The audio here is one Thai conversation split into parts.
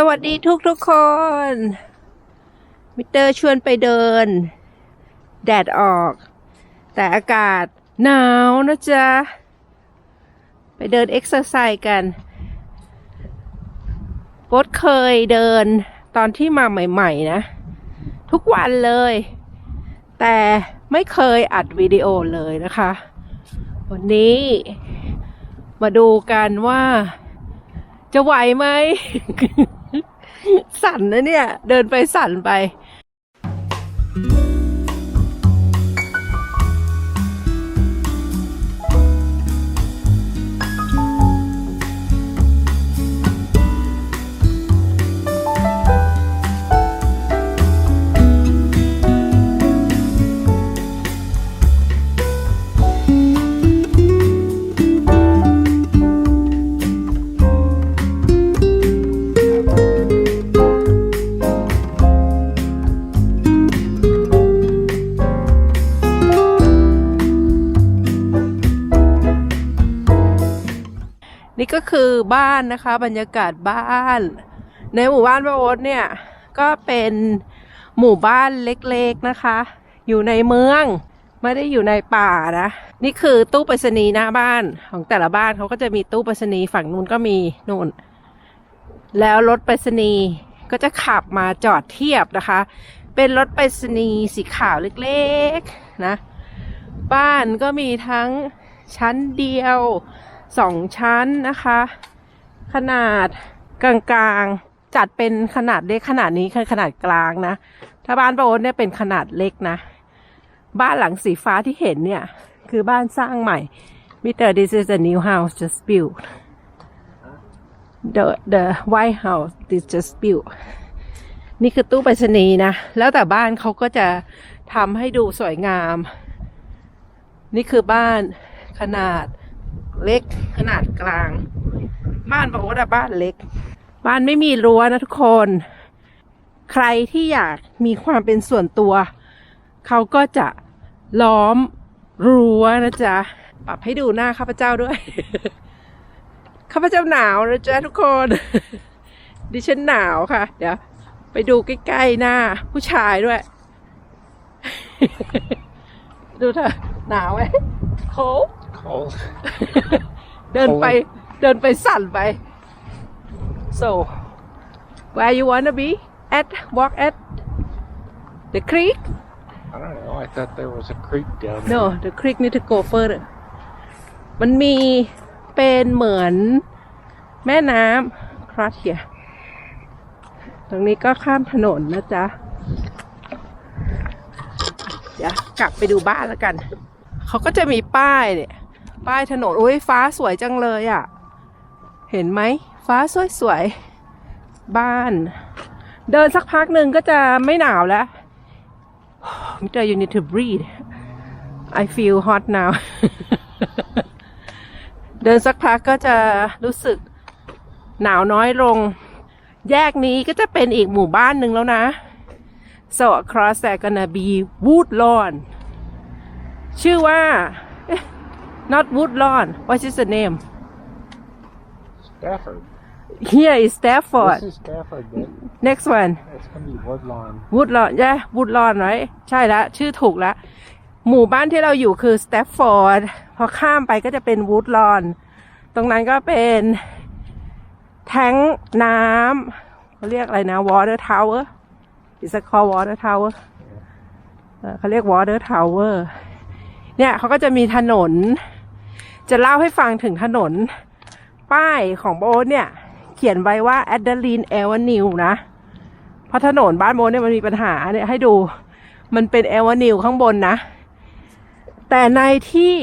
สวัสดีทุกทุกคน มิเตอร์ชวนไปเดิน แดดออก แต่อากาศหนาวนะจ๊ะ ไปเดินเอ็กซ์เซอร์ไซส์กันโบ๊ทเคยเดินตอนที่มาใหม่ๆนะ ทุกวันเลย แต่ไม่เคยอัดวิดีโอเลยนะคะ วันนี้มาดูกันว่าจะไหวไหม สั่นนะเนี่ย เดินไปสั่นไป บ้านนะคะ บรรยากาศบ้าน ในหมู่บ้านพระโอ๊ตเนี่ยก็เป็นหมู่บ้านเล็กๆนะคะ อยู่ในเมืองไม่ได้อยู่ในป่านะ นี่คือตู้ไปรษณีย์หน้าบ้านของแต่ละบ้านเขาก็จะมีตู้ไปรษณีย์ฝั่งนู้นก็มีนู่น แล้วรถไปรษณีย์ก็จะขับมาจอดเทียบนะคะ เป็นรถไปรษณีย์สีขาวเล็กๆนะ บ้านก็มีทั้งชั้นเดียวสองชั้นนะคะ ขนาดกลางๆ จัดเป็นขนาดเล็กขนาดนี้คือขนาดกลางนะ ถ้าบ้านป้าโอ๊ตเนี่ยเป็นขนาดเล็กนะ บ้านหลังสีฟ้าที่เห็นเนี่ย คือบ้านสร้างใหม่ Mr. This is a new house just built the the White House is just built นี่คือตู้ไปรษณีย์นะ แล้วแต่บ้านเขาก็จะทำให้ดูสวยงาม นี่คือบ้านขนาดเล็กขนาดกลาง บ้านบอกว่าบ้านเล็ก บ้านไม่มีรั้วนะทุกคน ใครที่อยากมีความเป็นส่วนตัว เขาก็จะล้อมรั้วนะจ๊ะ ปรับให้ดูหน้าข้าพเจ้าด้วยข้าพเจ้าหนาวนะจ๊ะทุกคน ดิฉันหนาวค่ะ เดี๋ยว ไปดูใกล้ๆหน้า ผู้ชายด้วย ดูเถอะหนาวไหมโค Cold. เดินไป เดินไปสั่นไป so where you wanna be at walk at the creek I don't know. I thought there was a creek down there. no the creek need to go further มันมีเป็นเหมือนแม่น้ำ cross here ตรงนี้ก็ข้ามถนนนะจ๊ะ เดี๋ยวกลับไปดูบ้านแล้วกัน เขาก็จะมีป้ายเนี่ย ป้ายถนน โอ้ยฟ้าสวยจังเลยอะ่ะ เห็นไหม ฟ้าสวยๆ บ้าน เดินสักพักหนึ่งก็จะไม่หนาวแล้ว Mr. you need to breathe I feel hot now เดินสักพักก็จะรู้สึกหนาวน้อยลง แยกนี้ก็จะเป็นอีกหมู่บ้านหนึ่งแล้วนะ so across there gonna be woodlawn ชื่อว่า not woodlawn what is the name Stafford. here is Stafford This is Stafford. Then. next one It's gonna be Woodlawn. วูดลอนใช่วูดลอนไรใช่แล้วชื่อถูกแล้วหมู่บ้านที่เราอยู่คือส t ต f ฟอร์ดพอข้ามไปก็จะเป็นวูดลอนตรงนั้นก็เป็นแทงน้ำเขาเรียกอะไรนะ water tower is it called water tower เอ่อเขาเรียก water tower เนี่ยเขาก็จะมีถนน จะเล่าให้ฟังถึงถนน ป้ายของโบ๊ทเนี่ย เขียนไว้ว่า Adeline Avenue นะ เพราะถนนบ้านโมเนี่ยมันมีปัญหาเนี่ยให้ดูมันเป็นเอวานิวข้างบนนะ แต่ในที่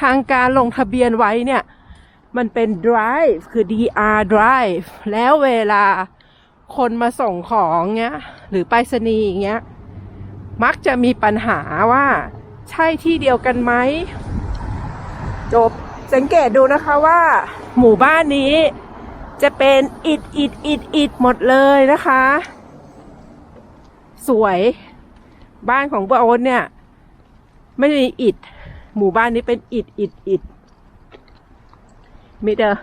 ทางการลงทะเบียนไว้เนี่ย มันเป็น drive คือ DR drive แล้วเวลาคนมาส่งของเงี้ย หรือไปรษณีย์เงี้ย มักจะมีปัญหาว่าใช่ที่เดียวกันไหม จบสังเกตดูนะคะว่า หมู่บ้านนี้ จะเป็นอิดอิดอิดอิดหมดเลยนะคะ สวยบ้านของป้าโอ๊ตเนี่ย ไม่มีอิดหมู่บ้านนี้เป็นอิดอิดอิดมิเตอร์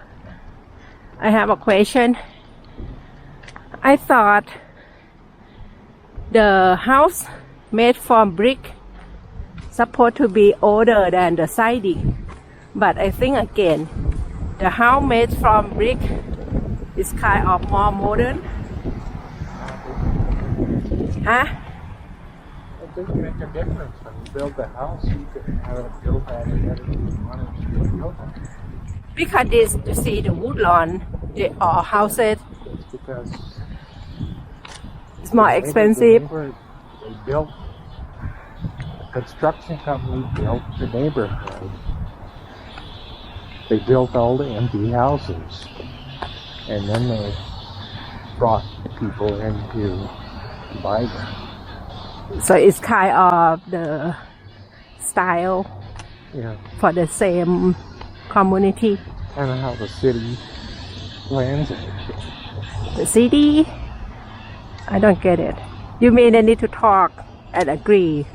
I have a question I thought the house made from brick supposed to be older than the siding but I think again the house made from brick is kind of more modern huh It doesn't make a difference when you build the house. You can have it built everything you want it to be built on. because this you see the wood lawn they all houses It's because it's more the expensive neighbor- They built, a construction company built the neighborhood. They built all the empty houses. And then they brought people in to buy them. so it's kind of the style Yeah. for the same community Kind of how the city plans it. the city I don't get it you mean they need to talk and agree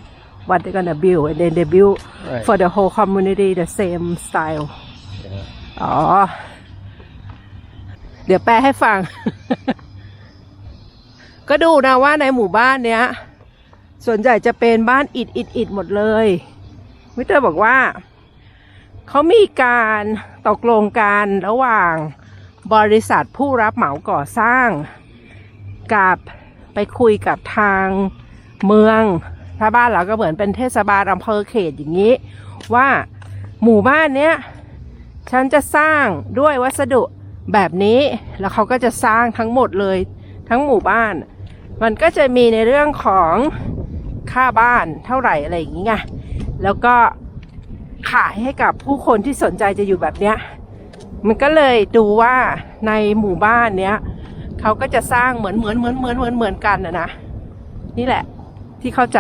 what they're gonna build and then they build Right. for the whole community the same style. อ๋อ เดี๋ยวแปลให้ฟัง ก็ดูนะว่าในหมู่บ้านเนี้ย ส่วนใหญ่จะเป็นบ้านอิดอิดอิดหมดเลยมิเตอร์บอกว่า เขามีการตกลงกันระหว่างบริษัทผู้รับเหมาก่อสร้าง กับไปคุยกับทางเมือง ถ้าบ้านเราก็เหมือนเป็นเทศบาลอำเภอเขตอย่างนี้ ว่าหมู่บ้านเนี้ย ฉันจะสร้างด้วยวัสดุแบบนี้แล้วเขาก็จะสร้างทั้งหมดเลยทั้งหมู่บ้าน มันก็จะมีในเรื่องของค่าบ้านเท่าไหร่อะไรอย่างเงี้ยแล้วก็ขายให้กับผู้คนที่สนใจจะอยู่แบบเนี้ยมันก็เลยดูว่าในหมู่บ้านเนี้ยเขาก็จะสร้างเหมือนเหมือนเหมือนเหมือนเหมือนเหมือนกันนะนะนี่แหละที่เข้าใจ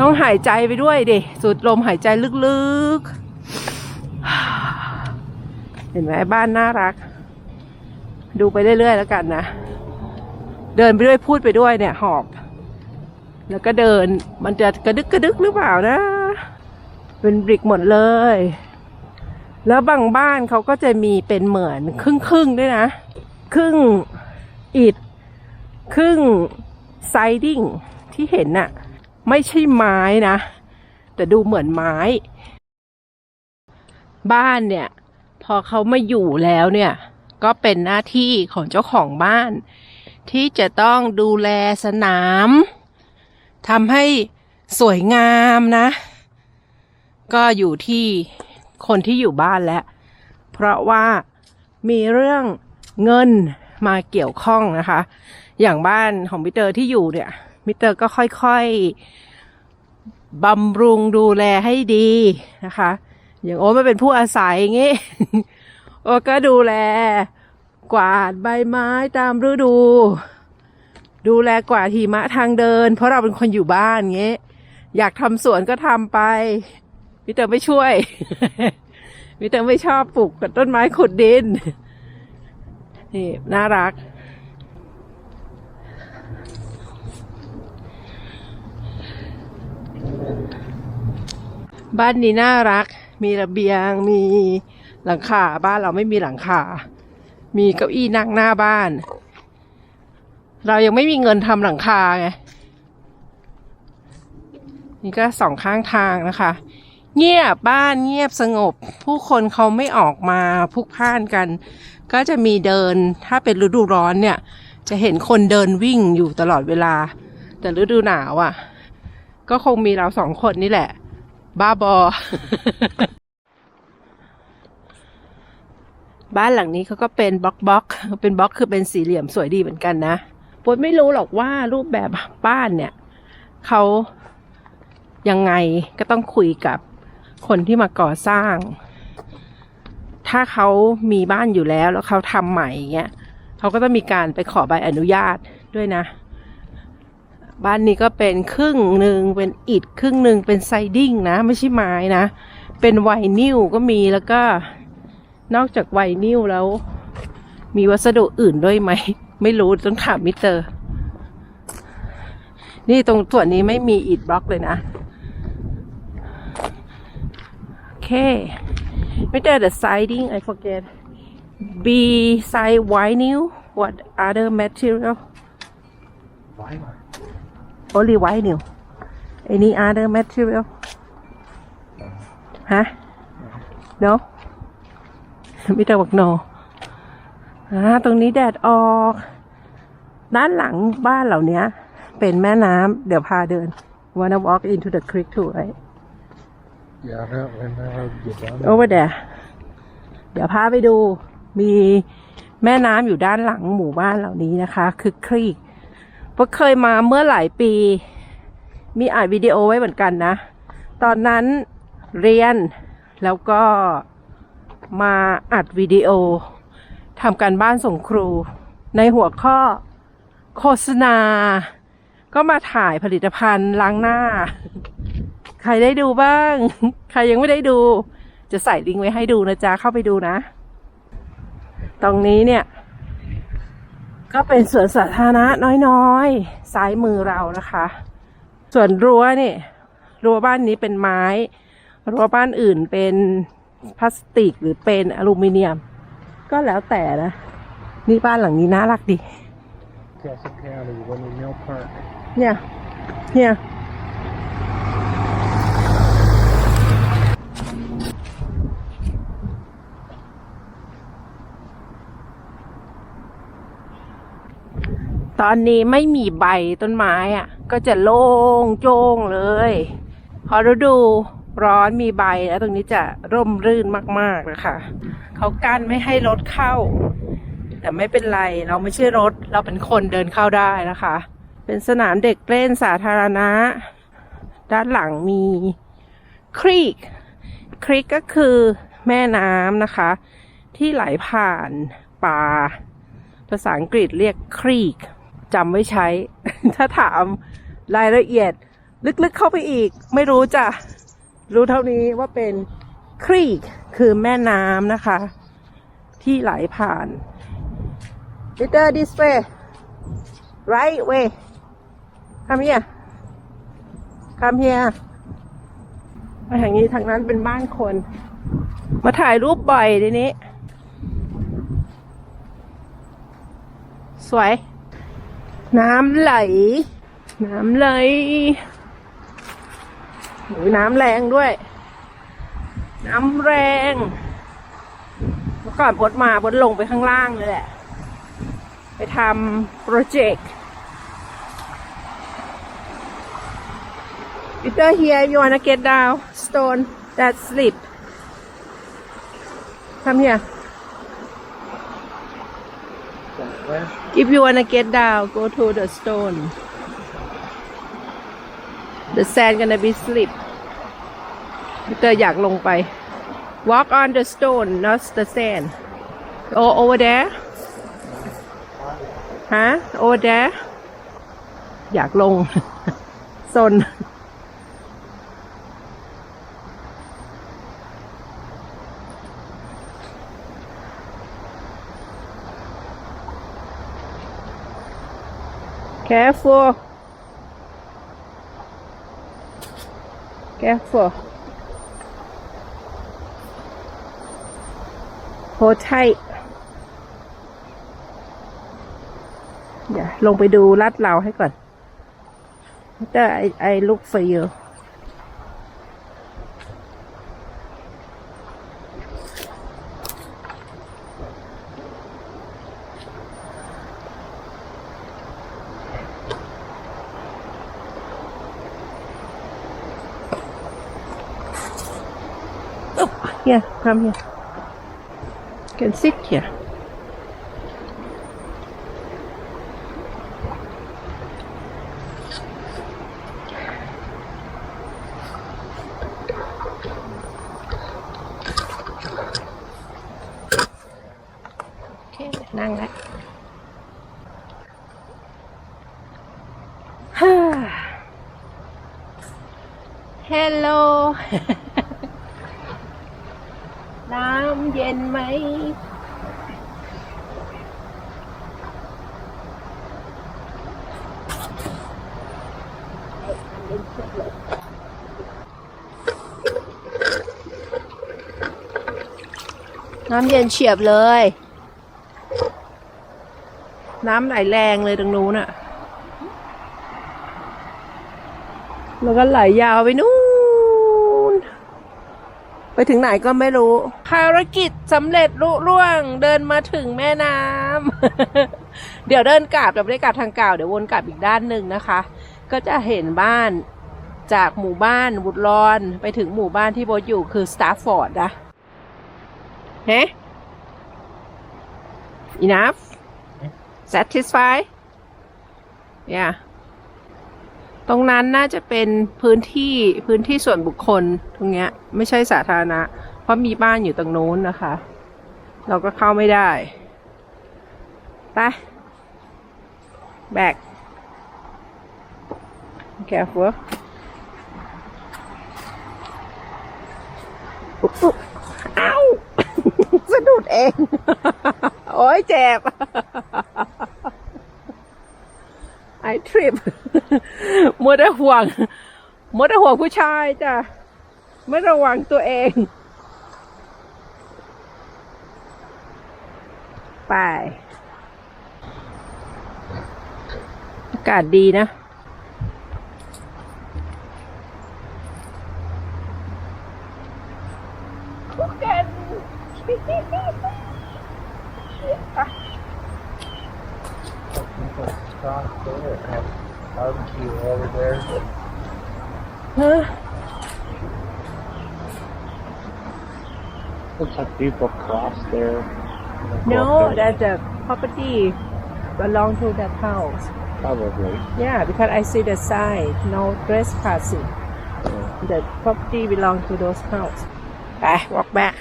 ต้องหายใจไปด้วยดิสูดลมหายใจลึกๆ เห็นไหมบ้านน่ารัก ดูไปเรื่อยๆแล้วกันนะ เดินไปด้วยพูดไปด้วยเนี่ย หอบ แล้วก็เดินมันจะกระดึกกระดึกหรือเปล่านะ เป็นบริกหมดเลย แล้วบางบ้านเขาก็จะมีเป็นเหมือนครึ่งครึ่งๆด้วยนะ ครึ่งอิฐครึ่งไซดิ้งที่เห็นน่ะ ไม่ใช่ไม้นะ แต่ดูเหมือนไม้ บ้านเนี่ย พอเขามาอยู่แล้วเนี่ย ก็เป็นหน้าที่ของเจ้าของบ้าน ที่จะต้องดูแลสนามทำให้สวยงามนะ ก็อยู่ที่คนที่อยู่บ้านแล้ว เพราะว่ามีเรื่องเงินมาเกี่ยวข้องนะคะ อย่างบ้านของมิเตอร์ที่อยู่เนี่ย มิเตอร์ก็ค่อยๆบำรุงดูแลให้ดีนะคะ อย่างโอ้ไม่เป็นผู้อาศัยอย่างงี้ โอ้ก็ดูแล กวาดใบไม้ตามฤดู ดูแลกวาดหิมะทางเดิน เพราะเราเป็นคนอยู่บ้านเงี้ยอยากทำสวนก็ทำไปมิเตอร์ไม่ช่วยมิเตอร์ไม่ชอบปลูกกับต้นไม้ขุดดิน นี่ น่ารัก บ้านนี้น่ารัก มีระเบียง มีหลังคา บ้านเราไม่มีหลังคา มีเก้าอี้นั่งหน้าบ้าน เรายังไม่มีเงินทำหลังคาไง นี่ก็สองข้างทางนะคะ เงียบบ้านเงียบสงบ ผู้คนเขาไม่ออกมาพุกพ่านกัน ก็จะมีเดิน ถ้าเป็นฤดูร้อนเนี่ย จะเห็นคนเดินวิ่งอยู่ตลอดเวลา แต่ฤดูหนาวอะ่ะ ก็คงมีเราสองคนนี่แหละ บ้าบอ บ้านหลังนี้เขาก็เป็นบล็อกบล็อก เป็นบล็อกคือเป็นสี่เหลี่ยมสวยดีเหมือนกันนะปดไม่รู้หรอกว่ารูปแบบบ้านเนี่ยเขายังไงก็ต้องคุยกับคนที่มาก่อสร้าง ถ้าเขามีบ้านอยู่แล้วแล้วเขาทำใหม่เงี้ยเขาก็ต้องมีการไปขอใบอนุญาตด้วยนะ บ้านนี้ก็เป็นครึ่งหนึ่งเป็นอิฐครึ่งหนึ่งเป็นไซดิ้งนะ ไม่ใช่ไม้นะ เป็นไวนิลก็มีแล้วก็นอกจากไวนิลแล้ว มีวัสดุอื่นด้วยไหม ไม่รู้ต้องถามมิสเตอร์ นี่ตรงส่วนนี้ไม่มีอิฐบล็อกเลยนะ โอเคไม่ได้ the siding I forget B side vinyl what other material Vinyl. Only vinyl any other material ฮะ no ไม่ได้บอก no อ่าตรงนี้แดดออก ด้านหลังบ้านเหล่านี้เป็นแม่น้ำเดี๋ยวพาเดิน wanna walk into the creek too right Yeah, that when I get down there. over there เดี๋ยวพาไปดูมีแม่น้ำอยู่ด้านหลังหมู่บ้านเหล่านี้นะคะ คือครีก เพราะเคยมาเมื่อหลายปี มีอ่านวิดีโอไว้เหมือนกันนะ ตอนนั้นเรียนแล้วก็มาอัดวิดีโอทำการบ้านส่งครู ในหัวข้อโฆษณา ก็มาถ่ายผลิตภัณฑ์ล้างหน้า ใครได้ดูบ้าง ใครยังไม่ได้ดู จะใส่ลิงก์ไว้ให้ดูนะจ๊ะเข้าไปดูนะ ตรงนี้เนี่ย ก็เป็นสวนสาธารณะน้อยๆ ซ้ายมือเรานะคะ ส่วนรั้วเนี่ยรั้วบ้านนี้เป็นไม้ รั้วบ้านอื่นเป็นพลาสติกหรือเป็นอลูมิเนียม ก็แล้วแต่นะ นี่บ้านหลังนี้น่ารักดี Castle County, Winnie Mill Park. เนี่ย เนี่ย ตอนนี้ไม่มีใบต้นไม้อะ ก็จะโล่งโจ้งเลย พอฤดูร้อนมีใบแล้วตรงนี้จะร่มรื่นมากๆนะคะเขากั้นไม่ให้รถเข้า แต่ไม่เป็นไรเราไม่ใช่รถ เราเป็นคนเดินเข้าได้นะคะ เป็นสนามเด็กเล่นสาธารณะ ด้านหลังมีครีกครีกก็คือแม่น้ำนะคะ ที่ไหลผ่านป่า ภาษาอังกฤษเรียกครีก จำไว้ใช้ ถ้าถามรายละเอียด ลึกๆเข้าไปอีก ไม่รู้จะรู้เท่านี้ว่าเป็นครีกคือแม่น้ำนะคะ ที่ไหลผ่าน Peter this way right way come here come here มาทางนี้ทางนั้นเป็นบ้านคน มาถ่ายรูปบ่อยทีนี้ สวย น้ำไหล น้ำไหลโอ้ยน้ำแรงด้วย น้ำแรงเมื่อก่อนพดมาพดลงไปข้างล่างเลยแหละ ไปทำโปรเจกต์ Peter here you wanna get down stone that slip come here Where? if you wanna get down go to the stone the sand gonna be slip Peter อยากลงไป walk on the stone not the sand oh over there ฮะ over there อยากลง ซน Careful. Careful. Hold tight. เดี๋ยวลงไปดูลัดเราให้ก่อนแต่ไอไอ here, come here. can sit here. น้ำเย็นไหม น้ำเย็นเฉียบเลย น้ำไหลแรงเลยตรงนู้นอะแล้วก็ไหลยาวไปนู่น ไปถึงไหนก็ไม่รู้ ภารกิจสำเร็จลุล่วง เดินมาถึงแม่น้ำ เดี๋ยวเดินกลับเดี๋ยวไม่ได้กลับทางเก่าเดี๋ยววนกลับอีกด้านหนึ่งนะคะ ก็จะเห็นบ้านจากหมู่บ้านบุตรลอน ไปถึงหมู่บ้านที่โบทอยู่คือสตาร์ฟอร์ดนะเฮ้ enough satisfied yeah ตรงนั้นน่าจะเป็นพื้นที่พื้นที่ส่วนบุคคลตรงเนี้ย ไม่ใช่สาธารณะ เพราะมีบ้านอยู่ตรงนู้นนะคะ เราก็เข้าไม่ได้ไป back careful อุ๊บอุ๊บเอ้าสะดุดเอง โอ้ยเจ็บ ไอทริปมัวแต่ห่วงมัวแต่ห่วงผู้ชายจ้ะ ไม่ระวังตัวเอง ไป อากาศดีนะ Looks like people cross there. No that the property belong to that house Probably. yeah because I see the sign no trespassing the property belong to those house ไป walk back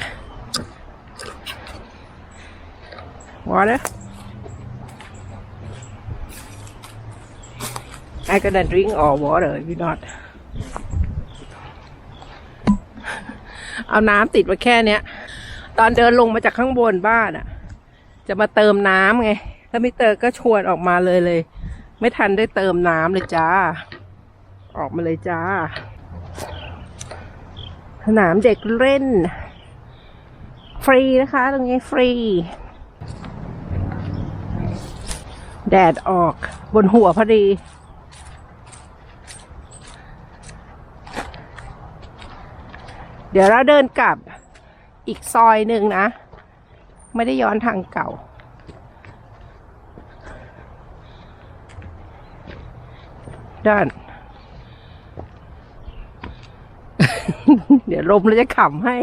water I gonna drink all water if you not เอาน้ำติดมาแค่เนี้ย ตอนเดินลงมาจากข้างบนบ้านอะ่ะ จะมาเติมน้ำไง แล้วมิเตอร์ก็ชวนออกมาเลยเลย ไม่ทันได้เติมน้ำเลยจ้า ออกมาเลยจ้า สนามเด็กเล่น ฟรีนะคะ ตรงนี้ฟรี แดดออกบนหัวพอดีเดี๋ยวเราเดินกลับ อีกซอยหนึ่งนะ ไม่ได้ย้อนทางเก่า ด้าน เดี๋ยวลมเราจะขำให้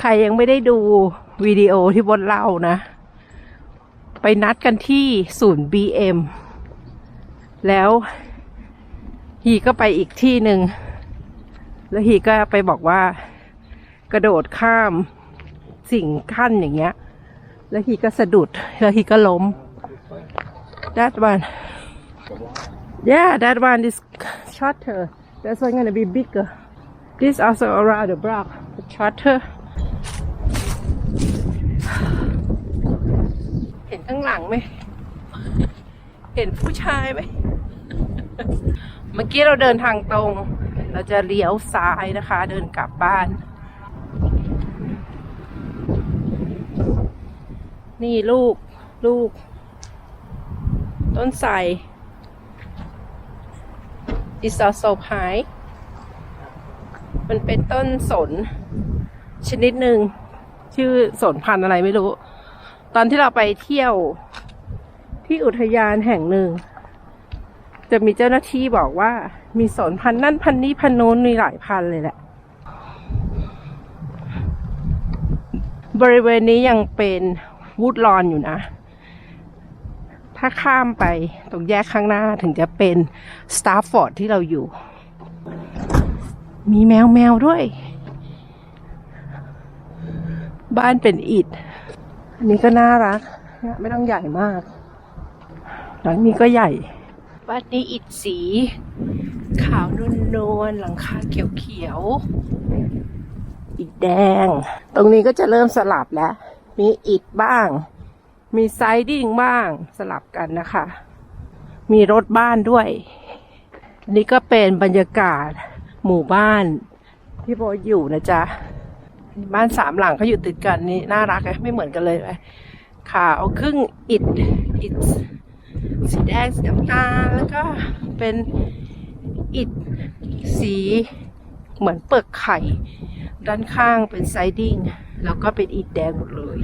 ใครยังไม่ได้ดูวิดีโอที่บนเล่านะ ไปนัดกันที่ศูนย์ BM แล้วฮีก็ไปอีกที่หนึ่ง แล้วฮีก็ไปบอกว่า กระโดดข้ามสิ่งขั้นอย่างเงี้ย แล้วฮีก็สะดุด แล้วฮีก็ล้ม that one yeah that one is shorter that's one gonna be bigger this also around the block but shorter เห็นข้างหลังไหม เห็นผู้ชายไหม เมื่อกี้เราเดินทางตรง เราจะเลี้ยวซ้ายนะคะ เดินกลับบ้าน นี่ลูกลูก ต้นไทร is also pine มันเป็นต้นสน ชนิดหนึ่งชื่อสนพันธุ์อะไรไม่รู้ ตอนที่เราไปเที่ยวที่อุทยานแห่งหนึ่ง จะมีเจ้าหน้าที่บอกว่า มีสนพันนั่นพันนี้พันธุ์นู้นมีหลายพันเลยแหละ บริเวณนี้ยังเป็นวูดลอนอยู่นะ ถ้าข้ามไปตรงแยกข้างหน้าถึงจะเป็นสตาร์ฟอร์ดที่เราอยู่ มีแมวแมวด้วย บ้านเป็นอิฐอันนี้ก็น่ารัก ไม่ต้องใหญ่มากหลังนี้ก็ใหญ่ บ้านนี้อิฐสี ขาวนวลนวลๆหลังคาเขียวๆอิฐแดง ตรงนี้ก็จะเริ่มสลับแล้ว มีอิฐบ้าง มีไซดิ้งบ้างสลับกันนะคะ มีรถบ้านด้วย นี่ก็เป็นบรรยากาศหมู่บ้านที่โบอยู่นะจ๊ะบ้านสามหลังเขาอยู่ติดกันนี่น่ารักอะไม่เหมือนกันเลยไหมขาวครึ่งอิฐอิฐ สีแดงสีน้ำตาลแล้วก็เป็นอิฐสีเหมือนเปลือกไข่ ด้านข้างเป็นไซดิ้งแล้วก็เป็นอิฐแดงหมดเลย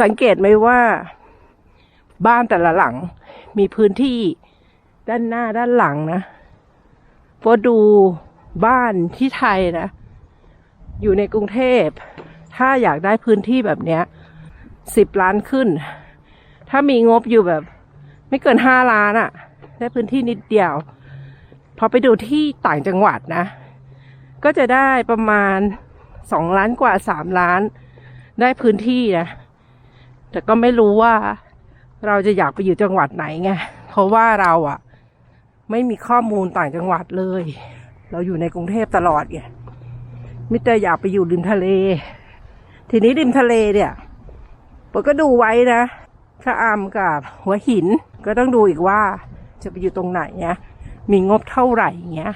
สังเกตไหมว่า บ้านแต่ละหลังมีพื้นที่ด้านหน้าด้านหลังนะพอดูบ้านที่ไทยนะ อยู่ในกรุงเทพ ถ้าอยากได้พื้นที่แบบเนี้ยสิบล้านขึ้น ถ้ามีงบอยู่แบบ ไม่เกินห้าล้านอะ่ะได้พื้นที่นิดเดียว พอไปดูที่ต่างจังหวัดนะ ก็จะได้ประมาณสองล้านกว่าสามล้าน ได้พื้นที่นะ แต่ก็ไม่รู้ว่าเราจะอยากไปอยู่จังหวัดไหนไง เพราะว่าเราอะไม่มีข้อมูลต่างจังหวัดเลย เราอยู่ในกรุงเทพตลอดไงมิแต่อยากไปอยู่ริมทะเล ทีนี้ริมทะเลเนี่ยผมก็ดูไว้นะชะอำกับหัวหิน ก็ต้องดูอีกว่าจะไปอยู่ตรงไหนเนี่ยมีงบเท่าไหร่เงี้ย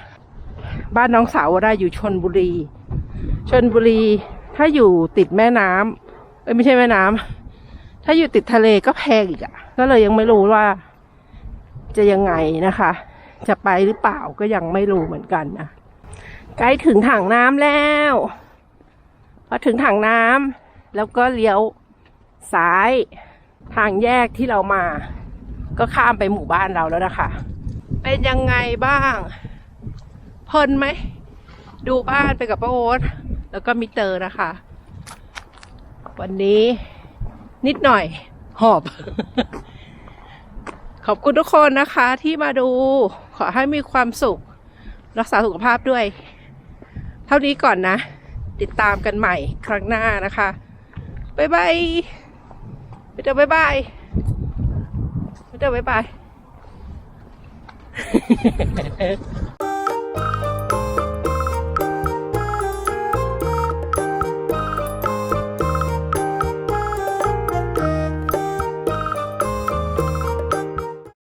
บ้านน้องสาวได้อยู่ชนบุรี ชนบุรี ถ้าอยู่ติดแม่น้ำเอ้ยไม่ใช่แม่น้ำถ้าอยู่ติดทะเลก็แพงอีกอะ่ะ ก็เลยยังไม่รู้ว่า จะยังไงนะคะ จะไปหรือเปล่าก็ยังไม่รู้เหมือนกันนะใกล้ถึงถังน้ำแล้วพอถึงถังน้ำแล้วก็เลี้ยวซ้ายทางแยกที่เรามา ก็ข้ามไปหมู่บ้านเราแล้วนะคะ เป็นยังไงบ้าง เพลินไหม ดูบ้านไปกับป้าโอ๊ตแล้วก็มิเตอร์นะคะ วันนี้นิดหน่อย หอบ ขอบคุณทุกคนนะคะที่มาดู ขอให้มีความสุข รักษาสุขภาพด้วย เท่านี้ก่อนนะ ติดตามกันใหม่ครั้งหน้านะคะ บ๊ายบายไปเจอบ๊ายบาย ไปเจอบ๊ายบาย